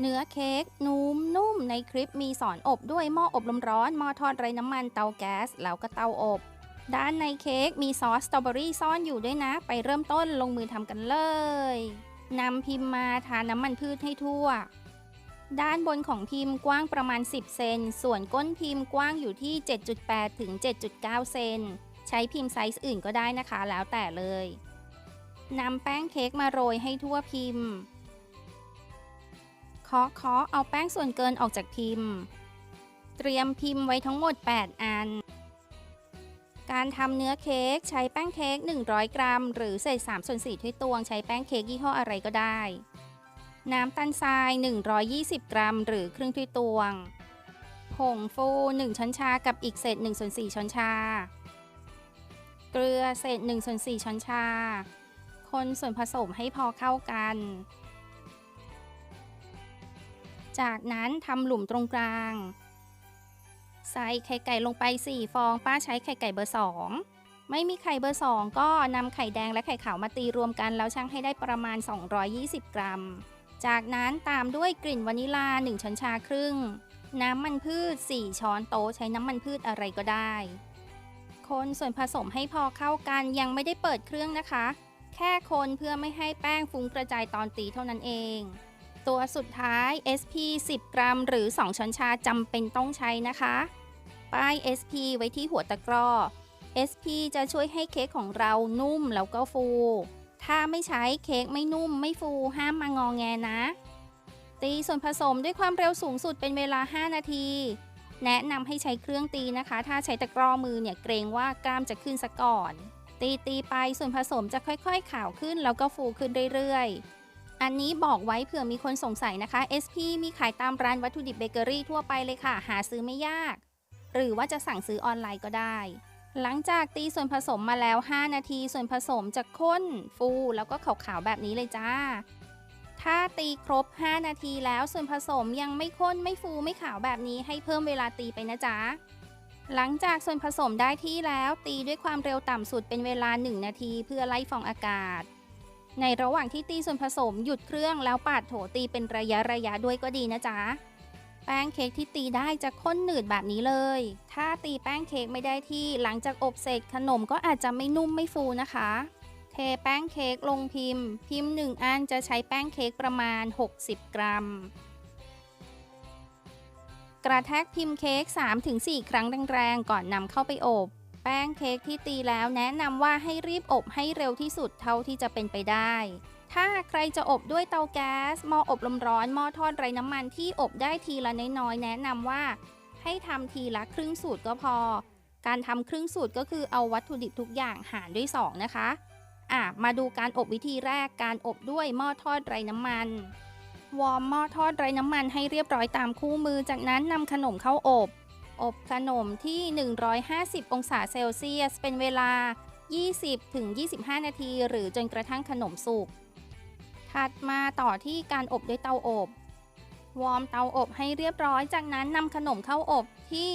เนื้อเค้กนุ่มนุ่มในคลิปมีสอนอบด้วยหม้ออบลมร้อนหม้อทอดไร้น้ำมันเตาแก๊สแล้วก็เตาอบ ด้านในเค้กมีซอสสตรอเบอรี่ซ่อนอยู่ด้วยนะ ไปเริ่มต้นลงมือทำกันเลยนำพิมพ์มาทาน้ำมันพืชให้ทั่ว ด้านบนของพิมพ์กว้างประมาณ 10 เซน ส่วนก้นพิมพ์กว้างอยู่ที่ 7.8 ถึง 7.9 เซน ใช้พิมพ์ไซส์อื่นก็ได้นะคะแล้วแต่เลยนำแป้งเค้กมาโรยให้ทั่วพิมพ์ เคาะเคาะเอาแป้งส่วนเกินออกจากพิมพ์ เตรียมพิมพ์ไว้ทั้งหมด 8 อัน การทำเนื้อเค้กใช้แป้งเค้ก 100 กรัม หรือเศษ3ส่วน4ถ้วยตวงใช้แป้งเค้กยี่ห้ออะไรก็ได้ น้ำตาลทราย 120 กรัม หรือครึ่งถ้วยตวง ผงฟู 1 ช้อนชากับอีกเศษ1ส่วน4ช้อนชา เกลือเศษ1ส่วน4ช้อนชา คนส่วนผสมให้พอเข้ากัน จากนั้นทำหลุมตรงกลาง ใส่ไข่ไก่ลงไป 4 ฟอง ป้าใช้ไข่ไก่เบอร์ 2 ไม่มีไข่เบอร์ 2 ก็นำไข่แดงและไข่ขาวมาตีรวมกัน แล้วชั่งให้ได้ประมาณ 220 กรัม จากนั้นตามด้วยกลิ่นวานิลา 1 ช้อนชาครึ่ง น้ำมันพืช 4 ช้อนโต๊ะใช้น้ำมันพืชอะไรก็ได้ คนส่วนผสมให้พอเข้ากันยังไม่ได้เปิดเครื่องนะคะ แค่คนเพื่อไม่ให้แป้งฟุ้งกระจายตอนตีเท่านั้นเอง ตัวสุดท้าย SP 10 กรัม หรือ 2 ช้อนชาจำเป็นต้องใช้นะคะ ป้าย SP ไว้ที่หัวตะกร้อ SP จะช่วยให้เค้กของเรานุ่มแล้วก็ฟู ถ้าไม่ใช้เค้กไม่นุ่มไม่ฟูห้ามมางองแงนะ ตีส่วนผสมด้วยความเร็วสูงสุดเป็นเวลา 5 นาที แนะนำให้ใช้เครื่องตีนะคะ ถ้าใช้ตะกร้อมือเนี่ยเกรงว่ากล้ามจะขึ้นซะก่อน ตีตีไปส่วนผสมจะค่อยๆขาวขึ้นแล้วก็ฟูขึ้นเรื่อยๆ อันนี้บอกไว้เผื่อมีคนสงสัยนะคะ SP มีขายตามร้านวัตถุดิบเบเกอรี่ทั่วไปเลยค่ะ หาซื้อไม่ยาก หรือว่าจะสั่งซื้อออนไลน์ก็ได้ หลังจากตีส่วนผสมมาแล้ว 5 นาทีส่วนผสมจะข้น ฟูแล้วก็ขาวๆแบบนี้เลยจ้า ถ้าตีครบ 5 นาทีแล้วส่วนผสมยังไม่ข้นไม่ฟูไม่ขาวแบบนี้ให้เพิ่มเวลาตีไปนะจ๊ะหลังจากส่วนผสมได้ที่แล้วตีด้วยความเร็วต่ำสุดเป็นเวลา 1 นาทีเพื่อไล่ฟองอากาศ ในระหว่างที่ตีส่วนผสมหยุดเครื่องแล้วปาดโถตีเป็นระยะระยะด้วยก็ดีนะจ๊ะ แป้งเค้กที่ตีได้จะข้นหนืดแบบนี้เลย ถ้าตีแป้งเค้กไม่ได้ที่หลังจากอบเสร็จขนมก็อาจจะไม่นุ่มไม่ฟูนะคะ เทแป้งเค้กลงพิมพ์ พิมพ์ 1 อันจะใช้แป้งเค้กประมาณ 60 กรัม กระแทกพิมพ์เค้ก3-4 ครั้งแรงๆก่อนนำเข้าไปอบ แป้งเค้กที่ตีแล้วแนะนำว่าให้รีบอบให้เร็วที่สุดเท่าที่จะเป็นไปได้ ถ้าใครจะอบด้วยเตาแก๊สหม้ออบลมร้อนหม้อทอดไร้น้ำมันที่อบได้ทีละน้อยๆแนะนำว่า ให้ทำทีละครึ่งสูตรก็พอ การทำครึ่งสูตรก็คือเอาวัตถุดิบทุกอย่างหารด้วย 2 นะคะอะมาดูการอบวิธีแรกการอบด้วยหม้อทอดไร้น้ำมัน วอร์มหม้อทอดไร้น้ำมันให้เรียบร้อยตามคู่มือจากนั้นนำขนมเข้าอบ อบขนมที่ 150 องศาเซลเซียส เป็นเวลา 20-25 นาที หรือจนกระทั่งขนมสุก ถัดมาต่อที่การอบด้วยเตาอบ วอร์มเตาอบให้เรียบร้อย จากนั้นนำขนมเข้าอบที่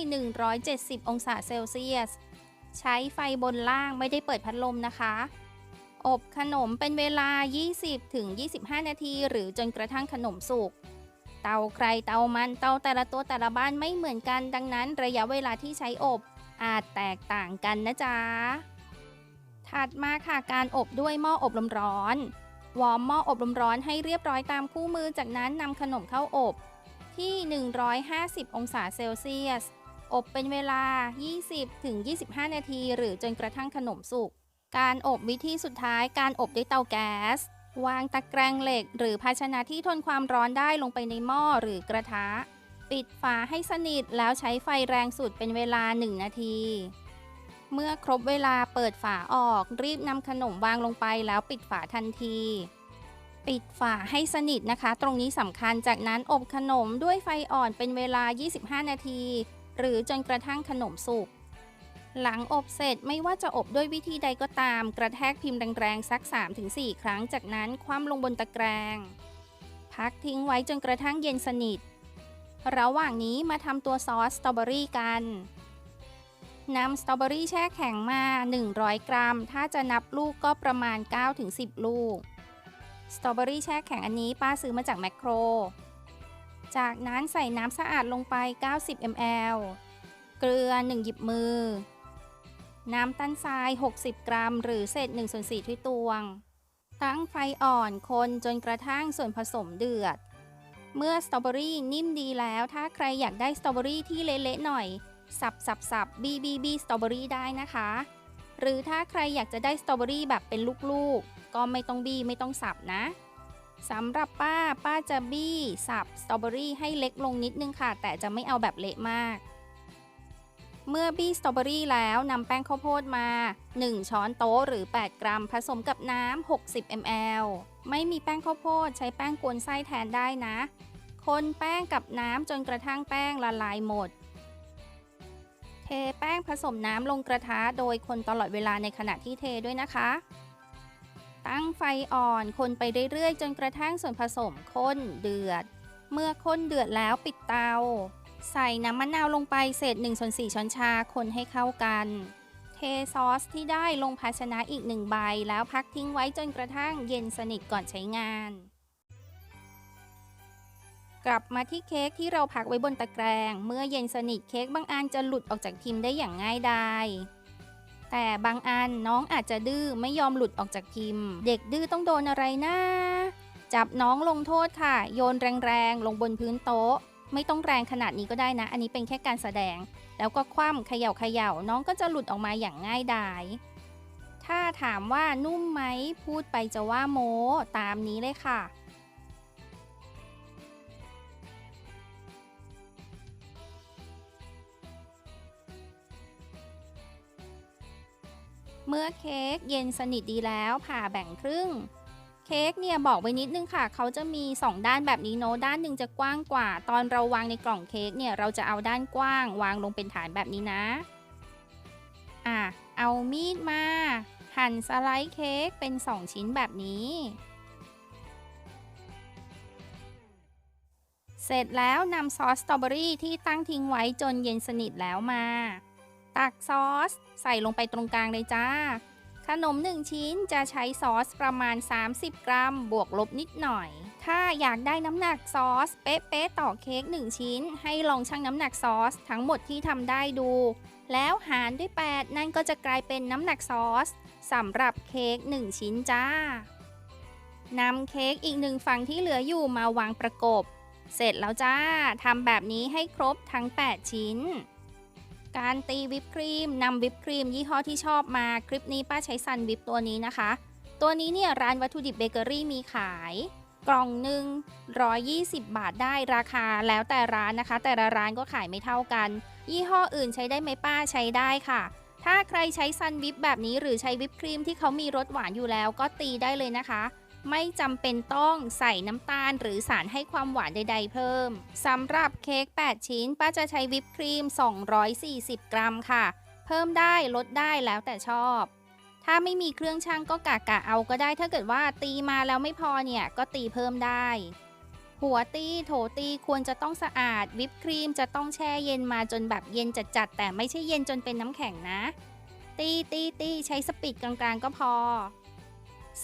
170 องศาเซลเซียส ใช้ไฟบนล่างไม่ได้เปิดพัดลมนะคะ อบขนมเป็นเวลา 20-25 นาที หรือจนกระทั่งขนมสุก เตาใครเตามันเตาแต่ละตัวแต่ละบ้านไม่เหมือนกัน ดังนั้นระยะเวลาที่ใช้อบอาจแตกต่างกันนะจ๊ะ ถัดมาค่ะการอบด้วยหม้ออบลมร้อน วอร์มหม้ออบลมร้อนให้เรียบร้อยตามคู่มือ จากนั้นนำขนมเข้าอบที่ 150 องศาเซลเซียส อบเป็นเวลา 20-25 นาที หรือจนกระทั่งขนมสุก การอบวิธีสุดท้ายการอบด้วยเตาแก๊ส วางตะแกรงเหล็ก หรือภาชนะที่ทนความร้อนได้ลงไปในหม้อหรือกระทะ ปิดฝาให้สนิทแล้วใช้ไฟแรงสุดเป็นเวลา 1 นาที เมื่อครบเวลาเปิดฝาออกรีบนำขนมวางลงไปแล้วปิดฝาทันที ปิดฝาให้สนิทนะคะ ตรงนี้สำคัญจากนั้นอบขนมด้วยไฟอ่อนเป็นเวลา 25 นาที หรือจนกระทั่งขนมสุก หลังอบเสร็จไม่ว่าจะอบด้วยวิธีใดก็ตาม กระแทกพิมพ์แรงๆสัก 3-4 ครั้งจากนั้นคว่ำลงบนตะแกรง พักทิ้งไว้จนกระทั่งเย็นสนิท ระหว่างนี้มาทำตัวซอสสตรอเบอรี่กันนำสตรอเบอรี่แช่แข็งมา 100 กรัม ถ้าจะนับลูกก็ประมาณ 9-10 ลูก สตรอเบอรี่แช่แข็งอันนี้ป้าซื้อมาจากแมคโคร จากนั้นใส่น้ำสะอาดลงไป 90 ml เกลือ 1 หยิบมือ น้ำตาลทราย 60 กรัม หรือเศษ1ส่วน4ถ้วยตวง ตั้งไฟอ่อนคนจนกระทั่งส่วนผสมเดือด เมื่อสตรอเบอรี่นิ่มดีแล้ว ถ้าใครอยากได้สตรอเบอรี่ที่เละๆหน่อย สับสับสับบีบีบีสตรอเบอรี่ได้นะคะ หรือถ้าใครอยากจะได้สตรอเบอรี่แบบเป็นลูกๆ ก็ไม่ต้องบีไม่ต้องสับนะสำหรับป้าป้าจะบี้สับสตรอเบอรี่ให้เล็กลงนิดนึงค่ะ แต่จะไม่เอาแบบเละมาก เมื่อบี้สตรอเบอรี่แล้วนำแป้งข้าวโพดมา 1 ช้อนโต๊ะหรือ 8 กรัม ผสมกับน้ำ 60 ml ไม่มีแป้งข้าวโพดใช้แป้งกวนไส้แทนได้นะ คนแป้งกับน้ำจนกระทั่งแป้งละลายหมด เทแป้งผสมน้ำลงกระทะโดยคนตลอดเวลาในขณะที่เทด้วยนะคะ ตั้งไฟอ่อนคนไปเรื่อยๆ จนกระทั่งส่วนผสมข้นเดือด เมื่อข้นเดือดแล้วปิดเตา ใส่น้ำมะนาวลงไปเศษ1ส่วน4ช้อนชาคนให้เข้ากัน เทซอสที่ได้ลงภาชนะอีกหนึ่งใบ แล้วพักทิ้งไว้จนกระทั่งเย็นสนิทก่อนใช้งาน กลับมาที่เค้กที่เราพักไว้บนตะแกรง เมื่อเย็นสนิทเค้กบางอันจะหลุดออกจากพิมพ์ได้อย่างง่ายดายแต่บางอันน้องอาจจะดื้อไม่ยอมหลุดออกจากพิมพ์ เด็กดื้อต้องโดนอะไรนะ จับน้องลงโทษค่ะ โยนแรงๆ ลงบนพื้นโต๊ะ ไม่ต้องแรงขนาดนี้ก็ได้นะ อันนี้เป็นแค่การแสดง แล้วก็คว่ำเขย่าเขย่าน้องก็จะหลุดออกมาอย่างง่ายดาย ถ้าถามว่านุ่มไหมพูดไปจะว่าโมตามนี้เลยค่ะเมื่อเค้กเย็นสนิทดีแล้วผ่าแบ่งครึ่ง ค้กเนี่ยบอกไว้นิดนึงค่ะ เขาจะมี 2 ด้านแบบนี้โน้ตด้านหนึ่งจะกว้างกว่า ตอนเราวางในกล่องเค้กเนี่ยเราจะเอาด้านกว้าง วางลงเป็นฐานแบบนี้นะอะเอามีดมา หั่นสไลด์เค้กเป็น 2 ชิ้นแบบนี้ เสร็จแล้วนำซอสสตรอเบอรี่ที่ตั้งทิ้งไว้จนเย็นสนิทแล้วมา ตักซอส ใส่ลงไปตรงกลางเลยจ้า นม 1 ชิ้นจะใช้ซอสประมาณ 30 กรัม บวกลบนิดหน่อย ถ้าอยากได้น้ำหนักซอส เป๊ะๆต่อเค้ก1 ชิ้น ให้ลองชั่งน้ำหนักซอสทั้งหมดที่ทำได้ดู แล้วหารด้วย 8 นั่นก็จะกลายเป็นน้ำหนักซอสสำหรับเค้ก1 ชิ้นจ้านำเค้กอีกหนึ่งฝั่งที่เหลืออยู่มาวางประกบ เสร็จแล้วจ้าทำแบบนี้ให้ครบทั้ง 8 ชิ้น การตีวิปครีมนำวิปครีมยี่ห้อที่ชอบมาคลิปนี้ป้าใช้ซันวิปตัวนี้นะคะ ตัวนี้เนี่ยร้านวัตถุดิบเบเกอรี่มีขาย กล่องหนึ่ง120 บาทได้ราคาแล้วแต่ร้านนะคะ แต่ละร้านก็ขายไม่เท่ากัน ยี่ห้ออื่นใช้ได้ไหมป้าใช้ได้ค่ะ ถ้าใครใช้ซันวิปแบบนี้หรือใช้วิปครีมที่เขามีรสหวานอยู่แล้วก็ตีได้เลยนะคะ ไม่จำเป็นต้องใส่น้ำตาลหรือสารให้ความหวานใดๆเพิ่มสำหรับเค้ก8 ชิ้น ป้าจะใช้วิปครีม 240 กรัมค่ะ เพิ่มได้ลดได้แล้วแต่ชอบ ถ้าไม่มีเครื่องช่างก็กะกะเอาก็ได้ ถ้าเกิดว่าตีมาแล้วไม่พอเนี่ยก็ตีเพิ่มได้ หัวตีโถตีควรจะต้องสะอาด วิปครีมจะต้องแช่เย็นมาจนแบบเย็นจัดๆแต่ไม่ใช่เย็นจนเป็นน้ำแข็งนะ ตีตีตีใช้สปีดกลางๆ ก็พอ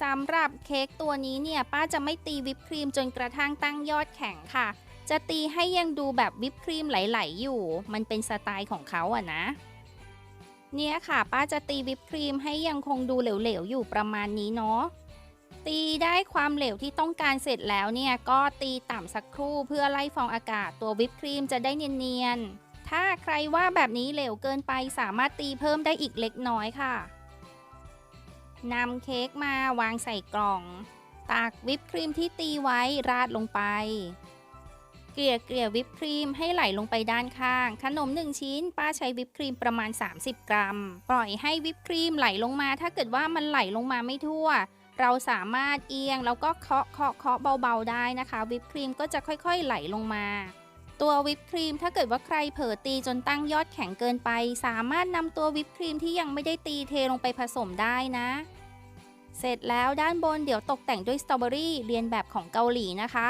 สำหรับเค้กตัวนี้เนี่ยป้าจะไม่ตีวิปครีมจนกระทั่งตั้งยอดแข็งค่ะ จะตีให้ยังดูแบบวิปครีมไหลๆอยู่ มันเป็นสไตล์ของเขาอะนะ เนี่ยค่ะป้าจะตีวิปครีมให้ยังคงดูเหลวๆอยู่ประมาณนี้เนาะตีได้ความเหลวที่ต้องการเสร็จแล้วเนี่ยก็ตีต่ำสักครู่เพื่อไล่ฟองอากาศตัววิปครีมจะได้เนียนๆ ถ้าใครว่าแบบนี้เหลวเกินไปสามารถตีเพิ่มได้อีกเล็กน้อยค่ะ นำเค้กมาวางใส่กล่อง ตักวิปครีมที่ตีไว้ราดลงไป เกลี่ยเกลี่ยวิปครีมให้ไหลลงไปด้านข้าง ขนม 1 ชิ้น ป้าใช้วิปครีมประมาณ 30 กรัม ปล่อยให้วิปครีมไหลลงมา ถ้าเกิดว่ามันไหลลงมาไม่ทั่ว เราสามารถเอียงแล้วก็เคาะเคาะเคาะเบาๆได้นะคะ วิปครีมก็จะค่อยๆไหลลงมา ตัววิปครีมถ้าเกิดว่าใครเผลอตีจนตั้งยอดแข็งเกินไป สามารถนำตัววิปครีมที่ยังไม่ได้ตีเทลงไปผสมได้นะ เสร็จแล้วด้านบนเดี๋ยวตกแต่งด้วยสตรอเบอรี่เรียนแบบของเกาหลีนะคะ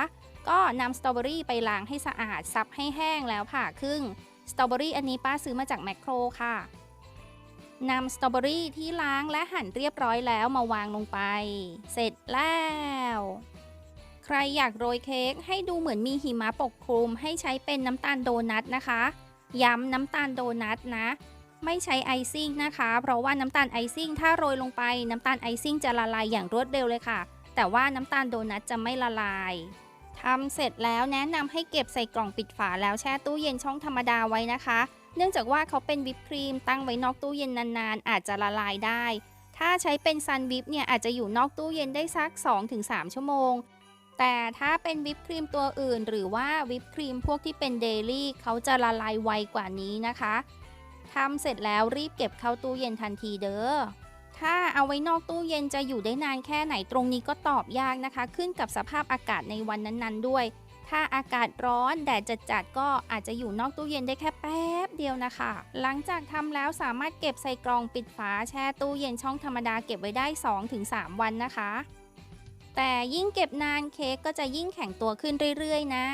ก็นำสตรอเบอรี่ไปล้างให้สะอาดซับให้แห้งแล้วผ่าครึ่งสตรอเบอรี่อันนี้ป้าซื้อมาจากแมคโครค่ะนำสตรอเบอรี่ที่ล้างและหั่นเรียบร้อยแล้วมาวางลงไป เสร็จแล้ว ใครอยากโรยเค้กให้ดูเหมือนมีหิมะปกคลุม ให้ใช้เป็นน้ำตาลโดนัทนะคะ ย้ำน้ำตาลโดนัทนะ ไม่ใช้ไอซิ่งนะคะ เพราะว่าน้ำตาลไอซิ่งถ้าโรยลงไปน้ำตาลไอซิ่งจะละลายอย่างรวดเร็วเลยค่ะ แต่ว่าน้ำตาลโดนัทจะไม่ละลายทำเสร็จแล้วแนะนำให้เก็บใส่กล่องปิดฝาแล้วแช่ตู้เย็นช่องธรรมดาไว้นะคะ เนื่องจากว่าเขาเป็นวิปครีมตั้งไว้นอกตู้เย็นนานๆ อาจจะละลายได้ ถ้าใช้เป็นซันวิปเนี่ยอาจจะอยู่นอกตู้เย็นได้สัก 2-3 ชั่วโมง แต่ถ้าเป็นวิปครีมตัวอื่น หรือว่าวิปครีมพวกที่เป็นเดลี่เขาจะละลายไวกว่านี้นะคะทำเสร็จแล้วรีบเก็บเข้าตู้เย็นทันทีเด้อถ้าเอาไว้นอกตู้เย็นจะอยู่ได้นานแค่ไหนตรงนี้ก็ตอบยากนะคะ ขึ้นกับสภาพอากาศในวันนั้นๆด้วย ถ้าอากาศร้อนแดดจัดๆก็อาจจะอยู่นอกตู้เย็นได้แค่แป๊บเดียวนะคะ หลังจากทำแล้วสามารถเก็บใส่กล่องปิดฝาแช่ตู้เย็นช่องธรรมดาเก็บไว้ได้ 2-3 วันนะคะ แต่ยิ่งเก็บนานเค้กก็จะยิ่งแข็งตัวขึ้นเรื่อยๆ นะ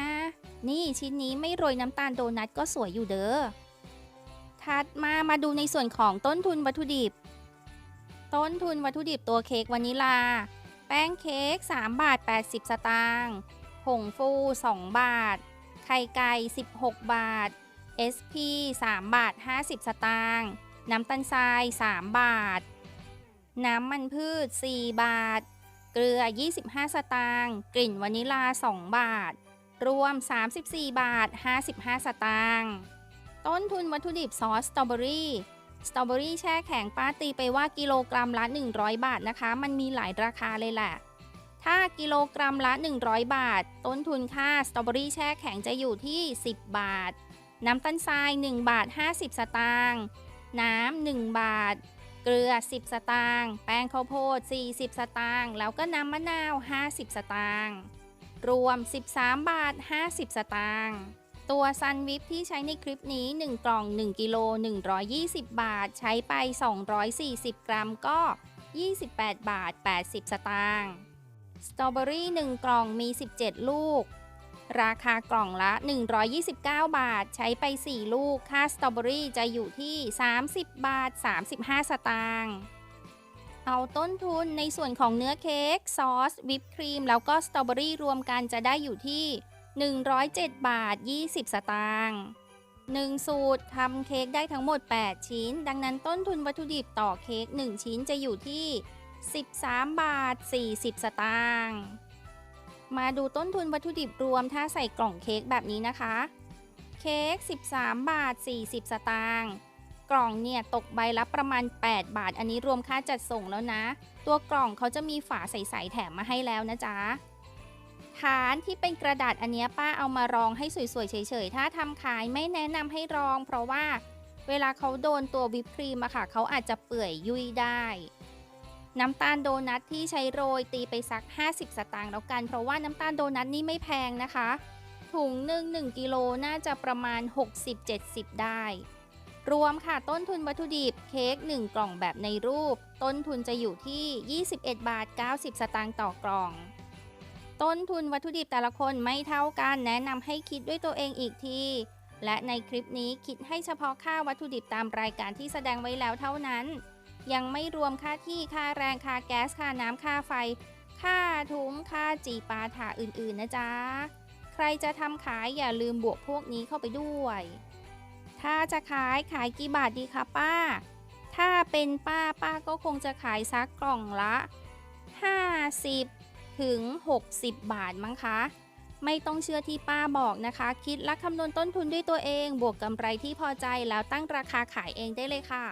นี่ชิ้นนี้ไม่โรยน้ำตาลโดนัทก็สวยอยู่เด้อ ถัดมามาดูในส่วนของต้นทุนวัตถุดิบ ต้นทุนวัตถุดิบตัวเค้กวานิลา แป้งเค้ก3บาท80 สตางค์ผงฟู 2 บาท ไข่ไก่ 16 บาท SP 3 บาท 50 สตางค์ น้ำตาลทราย 3 บาท น้ำมันพืช 4 บาท เกลือ 25 สตางค์กลิ่นวานิลา 2 บาท รวม 34 บาท 55 สตางค์ต้นทุนวัตถุดิบซอสสตรอเบอรี่สตรอเบอรี่แช่แข็งป้าตีไปว่ากิโลกรัมละ 100 บาทนะคะ มันมีหลายราคาเลยแหละ ถ้ากิโลกรัมละ 100 บาท ต้นทุนค่าสตรอเบอรี่แช่แข็งจะอยู่ที่ 10 บาท น้ำตาลทราย 1 บาท 50 สตางค์น้ำ 1 บาท เกลือ 10 สตางค์แป้งข้าวโพด 40 สตางค์แล้วก็น้ำมะนาว 50 สตางค์รวม 13 บาท 50 สตางค์ตัวซันวิปที่ใช้ในคลิปนี้ 1 กล่อง 1 กิโล 120 บาท ใช้ไป 240 กรัมก็ 28 บาท 80 สตางค์สตรอเบอรี่ 1 กล่องมี 17 ลูก ราคากล่องละ 129 บาท ใช้ไป 4 ลูก ค่าสตรอเบอรี่จะอยู่ที่ 30 บาท 35 สตางค์เอาต้นทุนในส่วนของเนื้อเค้กซอส วิปครีม แล้วก็สตรอเบอรี่รวมกันจะได้อยู่ที่ 107 บาท 20 สตางค์1 สูตรทำเค้กได้ทั้งหมด 8 ชิ้น ดังนั้นต้นทุนวัตถุดิบต่อเค้ก1 ชิ้นจะอยู่ที่ 13 บาท 40 สตางค์ มาดูต้นทุนวัตถุดิบรวมถ้าใส่กล่องเค้กแบบนี้นะคะ เค้ก 13 บาท 40 สตางค์ กล่องเนี่ยตกใบละประมาณ 8 บาท อันนี้รวมค่าจัดส่งแล้วนะ ตัวกล่องเขาจะมีฝาใสๆแถมมาให้แล้วนะจ๊ะ ฐานที่เป็นกระดาษอันนี้ป้าเอามารองให้สวยๆเฉยๆ ถ้าทำขายไม่แนะนำให้รอง เพราะว่าเวลาเขาโดนตัววิปครีมอะค่ะ เขาอาจจะเปื่อยยุ่ยได้ น้ำตาลโดนัทที่ใช้โรยตีไปสัก 50 สตางค์แล้วกัน เพราะว่าน้ำตาลโดนัทนี่ไม่แพงนะคะ ถุงหนึ่ง1กิโลน่าจะประมาณ 60-70 ได้ รวมค่ะต้นทุนวัตถุดิบเค้ก1 กล่องแบบในรูป ต้นทุนจะอยู่ที่ 21 บาท 90 สตางค์ต่อกล่อง ต้นทุนวัตถุดิบแต่ละคนไม่เท่ากันแนะนำให้คิดด้วยตัวเองอีกทีและในคลิปนี้คิดให้เฉพาะค่าวัตถุดิบตามรายการที่แสดงไว้แล้วเท่านั้น ยังไม่รวมค่าที่ค่าแรงค่าแก๊สค่าน้ำค่าไฟ ค่าทุ้งค่าจีปาถาอื่นๆนะจ๊ะ ใครจะทำขายอย่าลืมบวกพวกนี้เข้าไปด้วย ถ้าจะขายขายกี่บาทดีคะป้า ถ้าเป็นป้าป้าก็คงจะขายซักกล่องละ 50 ถึง 60 บาทมั้งคะไม่ต้องเชื่อที่ป้าบอกนะคะ คิดและคำนวณต้นทุนด้วยตัวเอง บวกกำไรที่พอใจแล้วตั้งราคาขายเองได้เลยค่ะ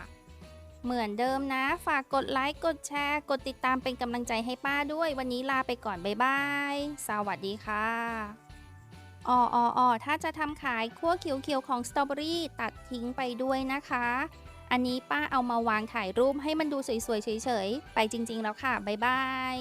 เหมือนเดิมนะ ฝากกดไลค์ กดแชร์ กดติดตามเป็นกำลังใจให้ป้าด้วย วันนี้ลาไปก่อน บ๊ายบาย สวัสดีค่ะอ๋ออออถ้าจะทำขายขั้วเขียวๆของสตรอเบอรี่ตัดทิ้งไปด้วยนะคะ อันนี้ป้าเอามาวางถ่ายรูปให้มันดูสวยๆเฉยๆ ไปจริงๆแล้วค่ะ บ๊ายบาย